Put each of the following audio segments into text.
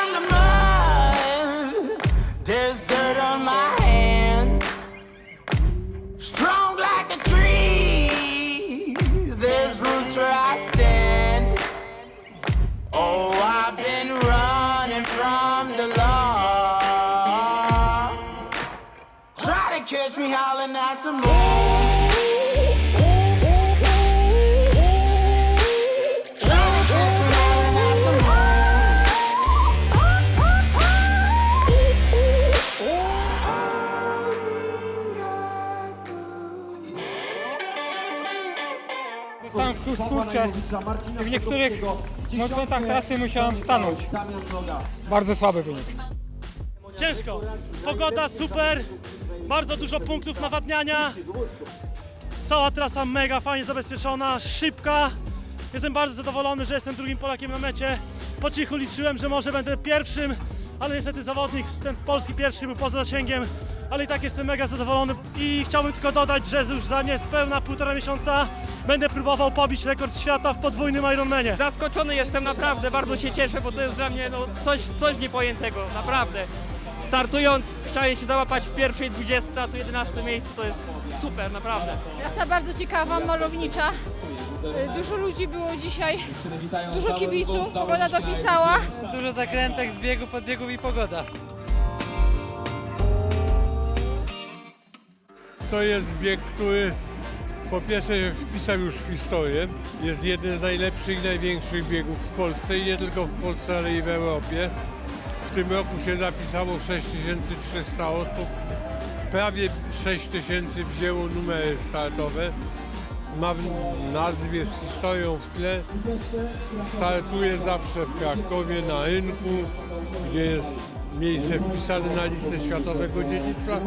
from the mud. There's dirt on my hands. Strong like a tree. There's roots where I stand. Oh, I've been running from the law. Try to catch me howling at the moon. Sam skurczę i w niektórych momentach trasy musiałem stanąć. Bardzo słaby wynik. Ciężko. Pogoda super, bardzo dużo punktów nawadniania. Cała trasa mega fajnie zabezpieczona, szybka. Jestem bardzo zadowolony, że jestem drugim Polakiem na mecie. Po cichu liczyłem, że może będę pierwszym, ale niestety zawodnik, ten Polski pierwszy był poza zasięgiem. Ale i tak jestem mega zadowolony i chciałbym tylko dodać, że już za niespełna półtora miesiąca będę próbował pobić rekord świata w podwójnym Ironmanie. Zaskoczony jestem naprawdę, bardzo się cieszę, bo to jest dla mnie no, coś, coś niepojętego, naprawdę. Startując chciałem się załapać w pierwszej 20, a tu 11 miejsce to jest super, naprawdę. Trasa bardzo ciekawa, malownicza. Dużo ludzi było dzisiaj, dużo kibiców, pogoda dopisała. Dużo zakrętek, zbiegów, podbiegów i pogoda. To jest bieg, który po pierwsze wpisał już w historię. Jest jeden z najlepszych i największych biegów w Polsce i nie tylko w Polsce, ale i w Europie. W tym roku się zapisało 6300 osób. Prawie 6000 wzięło numery startowe. Ma w nazwie z historią w tle. Startuje zawsze w Krakowie na rynku, gdzie jest miejsce wpisane na listę Światowego Dziedzictwa.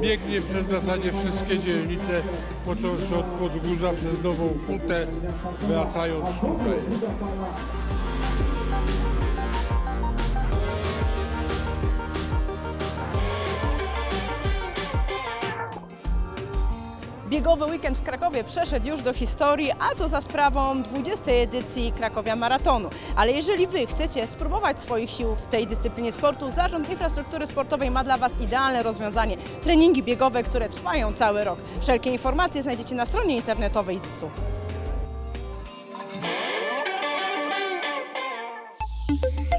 Biegnie przez zasadzie wszystkie dzielnice, począwszy od Podgórza przez Nową Hutę, wracając tutaj. Biegowy weekend w Krakowie przeszedł już do historii, a to za sprawą 20. edycji Krakowia Maratonu. Ale jeżeli Wy chcecie spróbować swoich sił w tej dyscyplinie sportu, Zarząd Infrastruktury Sportowej ma dla Was idealne rozwiązanie. Treningi biegowe, które trwają cały rok. Wszelkie informacje znajdziecie na stronie internetowej ZIS-u. thank you